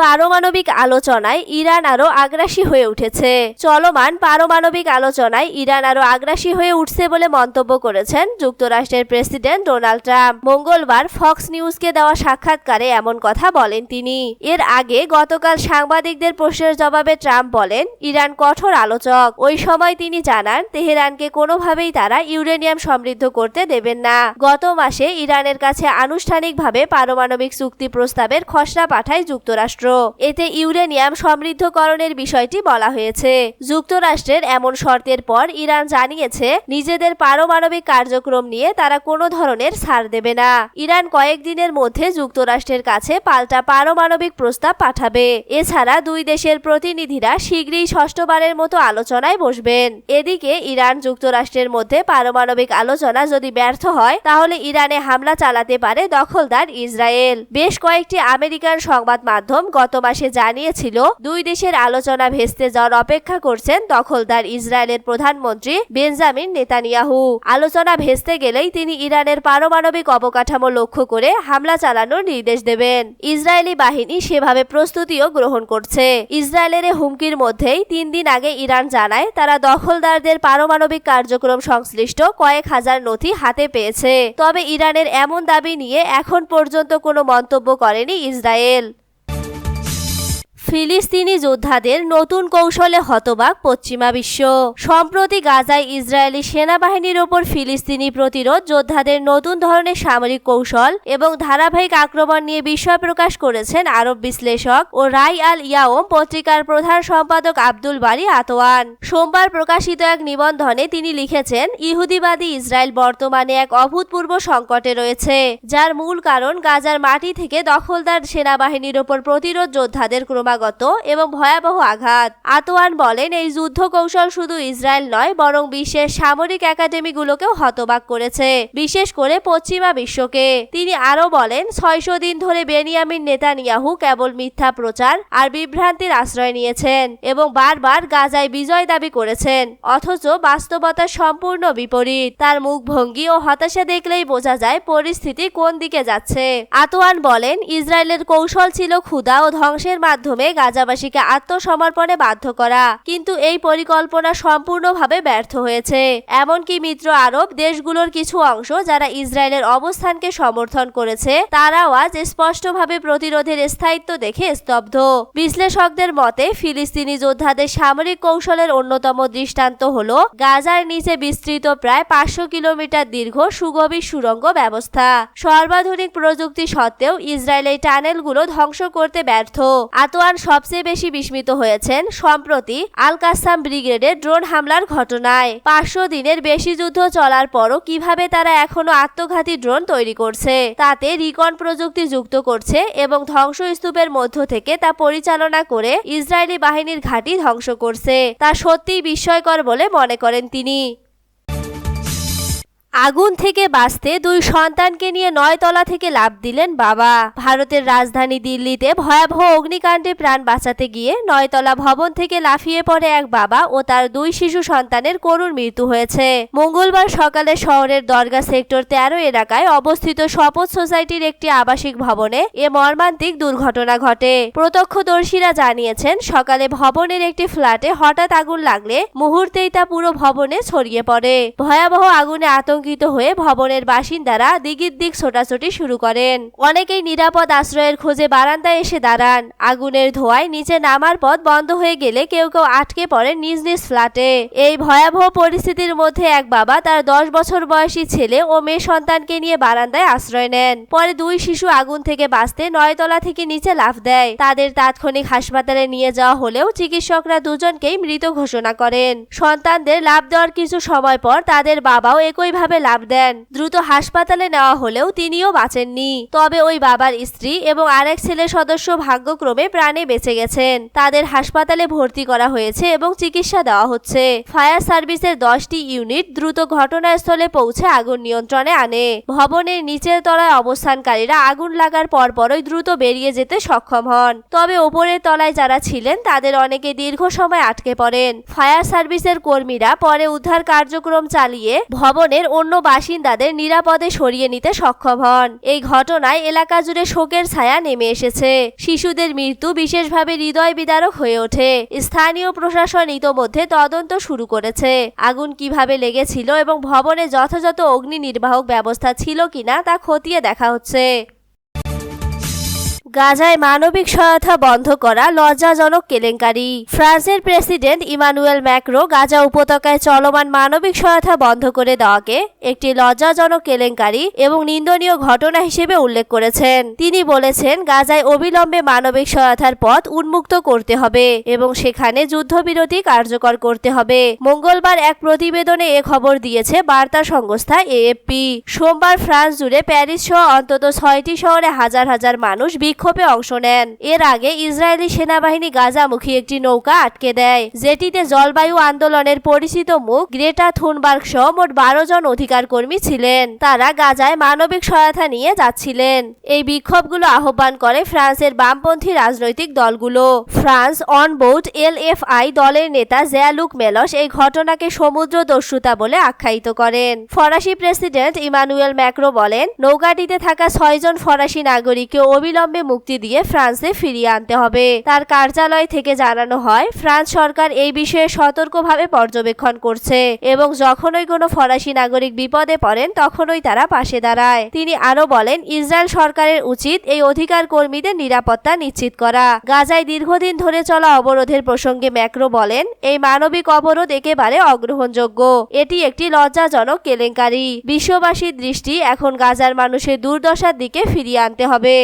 পারমাণবিক আলোচনায় ইরান আরও আগ্রাসী হয়ে উঠেছে। চলমান পারমাণবিক আলোচনায় ইরান আরও আগ্রাসী হয়ে উঠছে বলে মন্তব্য করেছেন যুক্তরাষ্ট্রের প্রেসিডেন্ট ডোনাল্ড ট্রাম্প। মঙ্গলবার ফক্স নিউজকে দেওয়া সাক্ষাৎকারে এমন কথা বলেন তিনি। এর আগে গতকাল সাংবাদিকদের প্রশ্নের জবাবে ট্রাম্প বলেন, ইরান কঠোর আলোচক। ওই সময় তিনি জানান, তেহরানকে কোনোভাবেই তারা ইউরেনিয়াম সমৃদ্ধ করতে দেবেন না। গত মাসে ইরানের কাছে আনুষ্ঠানিকভাবে পারমাণবিক চুক্তি প্রস্তাবের খসড়া পাঠায় যুক্তরাষ্ট্র। এতে ইউরেনিয়াম সমৃদ্ধকরণের বিষয়টি বলা হয়েছে। যুক্তরাষ্ট্রের এমন শর্তের পর ইরান জানিয়েছে, নিজেদের পারমাণবিক কার্যক্রম নিয়ে তারা কোনো ধরনের ছাড় দেবে না। ইরান কয়েকদিনের মধ্যে যুক্তরাষ্ট্রের কাছে পাল্টা পারমাণবিক প্রস্তাব পাঠাবে। এছাড়া দুই দেশের প্রতিনিধিরা শীঘ্রই ষষ্ঠবারের মতো আলোচনায় বসবেন। এদিকে ইরান যুক্তরাষ্ট্রের মধ্যে পারমাণবিক আলোচনা যদি ব্যর্থ হয়, তাহলে ইরানে হামলা চালাতে পারে দখলদার ইসরায়েল। বেশ কয়েকটি আমেরিকান সংবাদ মাধ্যম গত মাসে জানিয়েছিল, দুই দেশের আলোচনা ভেস্তে যাওয়ার অপেক্ষা করছেন দখলদার ইসরায়েলের প্রধানমন্ত্রী বেঞ্জামিন নেতানিয়াহু। আলোচনা ভেস্তে গেলেই তিনি ইরানের পারমাণবিক অবকাঠামো লক্ষ্য করে হামলা চালানোর নির্দেশ দেবেন। ইসরায়েলি বাহিনী সেভাবে প্রস্তুতিও গ্রহণ করছে। ইসরায়েলের হুমকির মধ্যেই তিন দিন আগে ইরান জানায় তারা দখলদারদের পারমাণবিক কার্যক্রম সংশ্লিষ্ট কয়েক হাজার নথি হাতে পেয়েছে। তবে ইরানের এমন দাবি নিয়ে এখন পর্যন্ত কোনো মন্তব্য করেনি ইসরায়েল। ফিলিস্তিনি যোদ্ধাদের নতুন কৌশলে হতবাক পশ্চিমা বিশ্ব। সম্প্রতি গাজায় ইসরায়েলি সেনাবাহিনীর ওপর ফিলিস্তিনি প্রতিরোধ যোদ্ধাদের নতুন ধরনের সামরিক কৌশল এবং ধারাবাহিক আক্রমণ নিয়ে বিস্ময় প্রকাশ করেছেন আরব বিশ্লেষক ও রাই আল ইয়াওম পত্রিকার প্রধান সম্পাদক আব্দুল বারি আতোয়ান সোমবার প্রকাশিত এক নিবন্ধনে তিনি লিখেছেন, ইহুদিবাদী ইসরায়েল বর্তমানে এক অভূতপূর্ব সংকটে রয়েছে, যার মূল কারণ গাজার মাটি থেকে দখলদার সেনাবাহিনীর ওপর প্রতিরোধ যোদ্ধাদের ক্রমাগত এবং ভয়াবহ আঘাত। আতোয়ান বলেন, এই যুদ্ধ কৌশল শুধু ইসরায়েল নয়, বরং বিশ্বের সামরিক একাডেমিগুলোকেও হতবাক করেছে, বিশেষ করে পশ্চিমা বিশ্বকে। তিনি আরও বলেন, ছয়শো দিন ধরে বেনিয়ামিন নেতানিয়াহু কেবল মিথ্যা প্রচার আর বিভ্রান্তির আশ্রয় নিয়েছেন এবং বারবার গাজায় বিজয় দাবি করেছেন, অথচ বাস্তবতা সম্পূর্ণ বিপরীত। তার মুখভঙ্গি ও হতাশা দেখলেই বোঝা যায় পরিস্থিতি কোন দিকে যাচ্ছে। আতোয়ান বলেন, ইসরায়েলের কৌশল ছিল ক্ষুধা ও ধ্বংসের মাধ্যমে গাজাবাসীকে আত্মসমর্পণে বাধ্য করা। কিন্তু এই পরিকল্পনা সম্পূর্ণভাবে ব্যর্থ হয়েছে। এমনকি মিত্র আরব দেশগুলোর কিছু অংশ যারা ইসরায়েলের অবস্থানকে সমর্থন করেছে, তারাও আজ স্পষ্টভাবে প্রতিরোধের স্থায়িত্ব দেখে স্তব্ধ। বিশ্লেষকদের মতে, ফিলিস্তিনি যোদ্ধাদের সামরিক কৌশলের অন্যতম দৃষ্টান্ত হল গাজার নিচে বিস্তৃত প্রায় পাঁচশো কিলোমিটার দীর্ঘ সুগভীর সুরঙ্গ ব্যবস্থা। সর্বাধুনিক প্রযুক্তি সত্ত্বেও ইসরায়েল এই টানেলগুলো ধ্বংস করতে ব্যর্থ। আতোয়ান সবচেয়ে বেশি বিস্মিত হয়েছেন সম্প্রতি আল কাসাম ব্রিগেডের ড্রোন হামলার ঘটনায়। পাঁচশো দিনের বেশি যুদ্ধ চলার পরও কীভাবে তারা এখনও আত্মঘাতী ড্রোন তৈরি করছে, তাতে রিকন প্রযুক্তি যুক্ত করছে এবং ধ্বংসস্তূপের মধ্য থেকে তা পরিচালনা করে ইসরায়েলি বাহিনীর ঘাঁটি ধ্বংস করছে, তা সত্যিই বিস্ময়কর বলে মনে করেন তিনি। আগুন থেকে বাঁচতে দুই সন্তানকে নিয়ে নয়তলা থেকে লাভ দিলেন বাবা। ভারতের রাজধানী দিল্লিতে ভয়াবহ অগ্নিকাণ্ডে প্রাণ বাঁচাতে গিয়ে নয়তলা ভবন থেকে লাফিয়ে পড়ে এক বাবা ও তার দুই শিশু সন্তানের করুণ মৃত্যু হয়েছে। মঙ্গলবার সকালে শহরের দরগা সেক্টর তেরো এলাকায় অবস্থিত শপথ সোসাইটির একটি আবাসিক ভবনে এ মর্মান্তিক দুর্ঘটনা ঘটে। প্রত্যক্ষদর্শীরা জানিয়েছেন, সকালে ভবনের একটি ফ্ল্যাটে হঠাৎ আগুন লাগলে মুহূর্তেই তা পুরো ভবনে ছড়িয়ে পড়ে। ভয়াবহ আগুনে আতঙ্ক আতঙ্কিত হয়ে ভবনের বাসিন্দারা দিগির দিক ছোটাছুটি শুরু করেন। অনেকেই নিরাপদ আশ্রয়ের খোঁজে বারান্দায় এসে দাঁড়ান। আগুনের ধোঁয়ায় নিচে নামার পথ বন্ধ হয়ে গেলে কেউ কেউ আটকে পড়ে নিজ নিজ ফ্ল্যাটে। এই ভয়াবহ পরিস্থিতির মধ্যে এক বাবা তার দশ বছর বয়সী ছেলে ও মেয়ে সন্তানকে নিয়ে বারান্দায় আশ্রয় নেন। পরে দুই শিশু আগুন থেকে বাঁচতে নয়তলা থেকে নিচে লাফ দেয়। তাদের তাৎক্ষণিক হাসপাতালে নিয়ে যাওয়া হলেও চিকিৎসকরা দুজনকেই মৃত ঘোষণা করেন। সন্তানদের লাভ দেওয়ার কিছু সময় পর তাদের বাবাও একইভাবে ভাবে লাভ দেন? দ্রুত হাসপাতালে নেওয়া হলেও তিনিও বাঁচেননি। তবে ওই বাবার স্ত্রী এবং আরেক ছেলের সদস্য ভাগ্যক্রমে প্রাণে বেঁচে গেছেন। তাদের হাসপাতালে ভর্তি করা হয়েছে এবং চিকিৎসা দেওয়া হচ্ছে। ফায়ার সার্ভিসের দশটি ইউনিট দ্রুত ঘটনাস্থলে পৌঁছে আগুন নিয়ন্ত্রণে আনে। ভবনের নিচের তলায় অবস্থানকারীরা আগুন লাগার পরপরই দ্রুত বেরিয়ে যেতে সক্ষম হন। তবে ওপরের তলায় যারা ছিলেন, তাদের অনেকে দীর্ঘ সময় আটকে পড়েন। ফায়ার সার্ভিসের কর্মীরা পরে উদ্ধার কার্যক্রম চালিয়ে ভবনের অন্য বাসিন্দাদের নিরাপদে সরিয়ে নিতে সক্ষম হন। এই ঘটনায় এলাকা জুড়ে শোকের ছায়া নেমে এসেছে। শিশুদের মৃত্যু বিশেষভাবে হৃদয় বিদারক হয়ে ওঠে। স্থানীয় প্রশাসন ইতোমধ্যে তদন্ত শুরু করেছে। আগুন কীভাবে লেগেছিল এবং ভবনে যথাযথ অগ্নি নির্বাহক ব্যবস্থা ছিল কিনা তা খতিয়ে দেখা হচ্ছে। গাজায় মানবিক সহায়তা বন্ধ করা লজ্জাজনক কেলেঙ্কারি। ফ্রান্সের প্রেসিডেন্ট ইমানুয়েল ম্যাক্রো গাজা উপত্যকায় চলমান মানবিক সহায়তা বন্ধ করে দেওয়াকে একটি লজ্জাজনক কেলেঙ্কারি এবং নিন্দনীয় ঘটনা হিসেবে উল্লেখ করেছেন। তিনি বলেছেন, গাজায় অবিলম্বে মানবিক সহায়তার পথ উন্মুক্ত করতে হবে এবং সেখানে যুদ্ধবিরতি কার্যকর করতে হবে। মঙ্গলবার এক প্রতিবেদনে এ খবর দিয়েছে বার্তা সংস্থা এএফপি। সোমবার ফ্রান্স জুড়ে প্যারিস সহ অন্তত ছয়টি শহরে হাজার হাজার মানুষ বিক্ষোভে অংশ নেন। এর আগে ইসরায়েলি সেনাবাহিনী গাজামুখী একটি নৌকা আটকে দেয়, যেটিতে জলবায়ু আন্দোলনের পরিচিত মুখ গ্রেটা থুনবার্গ সহ মোট বারো জন অধিকার কর্মী ছিলেন। তারা গাজায় মানবিক সহায়তা নিয়ে যাচ্ছিলেন। এই বিক্ষোভগুলো আহ্বান করে ফ্রান্সের বামপন্থী রাজনৈতিক দলগুলো। ফ্রান্স অন বোর্ড আই দলের নেতা জেয়ালুক মেলস এই ঘটনাকে সমুদ্র দস্যুতা বলে আখ্যায়িত করেন। ফরাসি প্রেসিডেন্ট ইমানুয়েল ম্যাক্রো বলেন, নৌকাটিতে থাকা ছয়জন ফরাসি নাগরিককে অবিলম্বে মুক্তি দিয়ে ফ্রান্সে ফিরিয়ে আনতে হবে। তার কার্যালয় থেকে জানানো হয়, ফ্রান্স সরকার এই বিষয়ে সতর্কভাবে পর্যবেক্ষণ করছে এবং যখনই কোনো ফরাসি নাগরিক বিপদে পড়েন, তখনই তারা পাশে দাঁড়ায়। তিনি আরও বলেন, ইসরায়েল সরকারের উচিত এই অধিকার কর্মীদের নিরাপত্তা নিশ্চিত করা। গাজায় দীর্ঘদিন ধরে চলা অবরোধের প্রসঙ্গে ম্যাক্রো বলেন, এই মানবিক অবরোধ একেবারে অগ্রহণযোগ্য। এটি একটি লজ্জাজনক কেলেঙ্কারি। বিশ্ববাসীর দৃষ্টি এখন গাজার মানুষের দুর্দশার দিকে ফিরিয়ে আনতে হবে।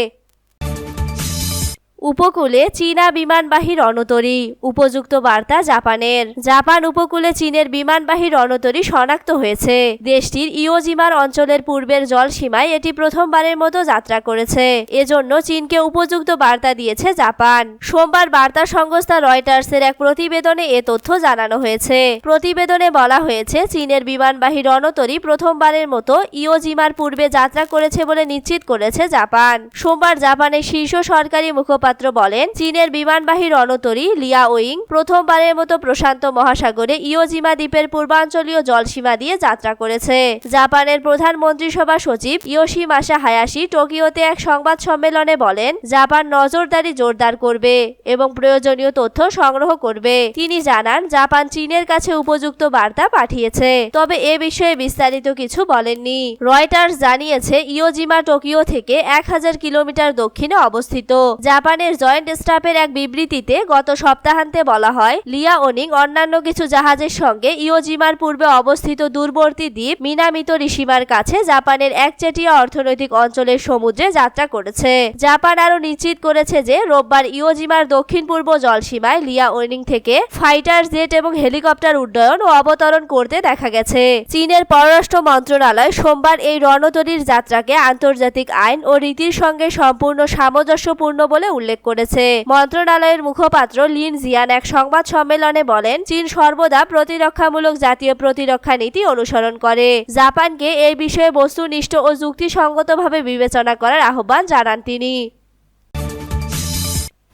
উপকূলে চীনা বিমানবাহী রণতরী, উপযুক্ত বার্তা জাপানের। জাপান উপকূলে চীনের বিমানবাহী রণতরী শনাক্ত হয়েছে। দেশটির ইওজিমার অঞ্চলের পূর্বের জলসীমায় এটি প্রথমবারের মতো যাত্রা করেছে। এজন্য চীনকে উপযুক্ত বার্তা দিয়েছে জাপান। সোমবার বার্তা সংস্থা রয়টার্সের এক প্রতিবেদনে এ তথ্য জানানো হয়েছে। প্রতিবেদনে বলা হয়েছে, চীনের বিমানবাহী রণতরী প্রথমবারের মতো ইওজিমার পূর্বে যাত্রা করেছে বলে নিশ্চিত করেছে জাপান। সোমবার জাপানের শীর্ষ সরকারি মুখপাত্র বলেন, চীনের বিমানবাহী রণতরী লিয়া ওয়িং প্রথমবারের মতো প্রশান্ত মহাসাগরে ইয়োজিমা দ্বীপের পূর্বাঞ্চলীয় জলসীমা দিয়ে যাত্রা করেছে। জাপানের প্রধানমন্ত্রীসভা সচিব ইয়োশি মাসা হায়াশি টোকিওতে এক সংবাদ সম্মেলনে বলেন, জাপান নজরদারি জোরদার করবে এবং প্রয়োজনীয় তথ্য সংগ্রহ করবে। তিনি জানান, জাপান চীনের কাছে উপযুক্ত বার্তা পাঠিয়েছে, তবে এ বিষয়ে বিস্তারিত কিছু বলেননি। রয়টার্স জানিয়েছে, ইয়োজিমা টোকিও থেকে এক হাজার কিলোমিটার দক্ষিণে অবস্থিত। জাপানের জয়েন্ট স্টাফের এক বিবৃতিতে গত সপ্তাহান্তে বলা হয়, লিয়া ওনিং অন্যান্য কিছু জাহাজের সঙ্গে ইয়োজিমার পূর্বে অবস্থিত দূরবর্তী দ্বীপ মিনামিত ঋষিমার কাছে জাপানের একচেটিয়া অর্থনৈতিক অঞ্চলের সমুদ্রে যাত্রা করেছে। জাপান আরও নিশ্চিত করেছে যে, রোববার ইয়োজিমার দক্ষিণ পূর্ব জলসীমায় লিয়া ওনিং থেকে ফাইটার জেট এবং হেলিকপ্টার উড্ডয়ন ও অবতরণ করতে দেখা গেছে। চীনের পররাষ্ট্র মন্ত্রণালয় সোমবার এই রণতরীর যাত্রাকে আন্তর্জাতিক আইন ও রীতির সঙ্গে সম্পূর্ণ সামঞ্জস্যপূর্ণ বলে উল্লেখ করেছে। মন্ত্রণালয়ের মুখপাত্র লিন জিয়ান এক সংবাদ সম্মেলনে বলেন, চীন সর্বদা প্রতিরক্ষামূলক জাতীয় প্রতিরক্ষা নীতি অনুসরণ করে। জাপানকে এই বিষয়ে বস্তুনিষ্ঠ ও যুক্তিসঙ্গতভাবে বিবেচনা করার আহ্বান জানান তিনি।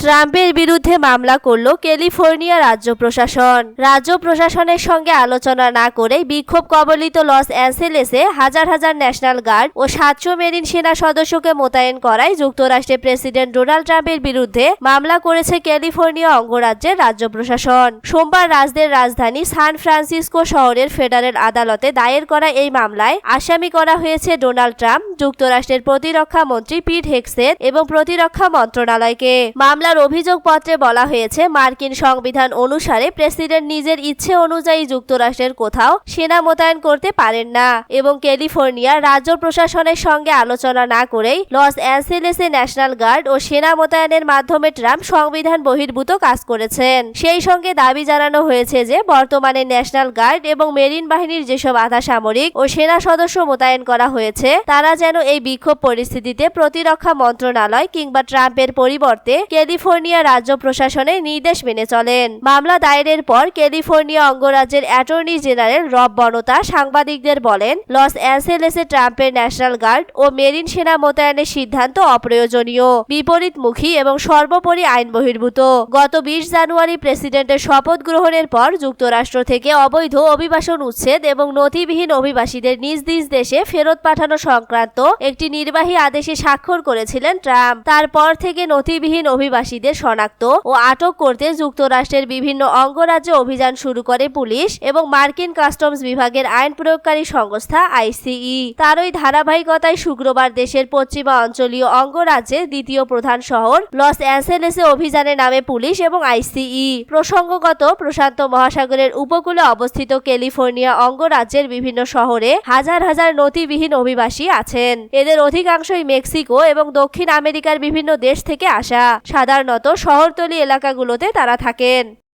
ট্রাম্পের বিরুদ্ধে মামলা করল ক্যালিফোর্নিয়া রাজ্য প্রশাসন। রাজ্য প্রশাসনের সঙ্গে আলোচনা না করে বিক্ষোভ কবলিত লস অ্যাঞ্জেলেসে হাজার হাজার ন্যাশনাল গার্ড ও সাতশো মেরিন সেনা সদস্যকে মোতায়েন করায় যুক্তরাষ্ট্রের প্রেসিডেন্ট ডোনাল্ড ট্রাম্পের বিরুদ্ধে মামলা করেছে ক্যালিফোর্নিয়া অঙ্গরাজ্যের রাজ্য প্রশাসন। সোমবার রাজ্যের রাজধানী সান ফ্রান্সিসকো শহরের ফেডারেল আদালতে দায়ের করা এই মামলায় আসামি করা হয়েছে ডোনাল্ড ট্রাম্প, যুক্তরাষ্ট্রের প্রতিরক্ষা মন্ত্রী পিট হেক্সের এবং প্রতিরক্ষা মন্ত্রণালয়কে। মামলা মামলার অভিযোগপত্রে বলা হয়েছে, মার্কিন সংবিধান অনুসারে প্রেসিডেন্ট নিজের ইচ্ছে অনুযায়ী যুক্তরাষ্ট্রের কোথাও সেনা মোতায়েন করতে পারেন না এবং ক্যালিফোর্নিয়া রাজ্য প্রশাসনের সঙ্গে আলোচনা না করেই লস অ্যাঞ্জেলেসে ন্যাশনাল গার্ড ও সেনা মোতায়েনের মাধ্যমে ট্রাম্প সংবিধান বহির্ভূত কাজ করেছেন। সেই সঙ্গে দাবি জানানো হয়েছে যে, বর্তমানে ন্যাশনাল গার্ড এবং মেরিন বাহিনীর যেসব আধা সামরিক ও সেনা সদস্য মোতায়েন করা হয়েছে, তারা যেন এই বিক্ষোভ পরিস্থিতিতে প্রতিরক্ষা মন্ত্রণালয় কিংবা ট্রাম্পের পরিবর্তে ক্যালি ক্যালিফোর্নিয়া রাজ্য প্রশাসনের নির্দেশ মেনে চলেন। মামলা দায়েরের পর ক্যালিফোর্নিয়া অঙ্গরাজ্যের অ্যাটর্নি জেনারেল রব বনতা সাংবাদিকদের বলেন, লস অ্যাঞ্জেলেসে ট্রাম্পের ন্যাশনাল গার্ড ও মেরিন সেনা মোতায়েনের সিদ্ধান্ত অপ্রয়োজনীয়, বিপরীতমুখী এবং সর্বোপরি আইন বহির্ভূত। গত বিশ জানুয়ারি প্রেসিডেন্টের শপথ গ্রহণের পর যুক্তরাষ্ট্র থেকে অবৈধ অভিবাসন উচ্ছেদ এবং নথিবিহীন অভিবাসীদের নিজ নিজ দেশে ফেরত পাঠানো সংক্রান্ত একটি নির্বাহী আদেশে স্বাক্ষর করেছিলেন ট্রাম্প। তারপর থেকে নথিবিহীন অভিবাসীদের শনাক্ত ও আটক করতে যুক্তরাষ্ট্রের বিভিন্ন অঙ্গরাজ্যে অভিযান শুরু করে পুলিশ এবং মার্কিন কাস্টমস বিভাগের আইন প্রয়োগকারী সংস্থা আইসিই। তারই ধারাবাহিকতায় শুক্রবার দেশের পশ্চিমা অঞ্চলীয় অঙ্গরাজ্যের দ্বিতীয় প্রধান শহর লস অ্যাঞ্জেলেসে অভিযানে নামে পুলিশ এবং আইসিই। প্রসঙ্গগত প্রশান্ত মহাসাগরের উপকূলে অবস্থিত ক্যালিফোর্নিয়া অঙ্গরাজ্যের বিভিন্ন শহরে হাজার হাজার নথিবিহীন অভিবাসী আছেন। এদের অধিকাংশই মেক্সিকো এবং দক্ষিণ আমেরিকার বিভিন্ন দেশ থেকে আসা। সাধারণত শহরতলি এলাকাগুলোতে তারা থাকেন।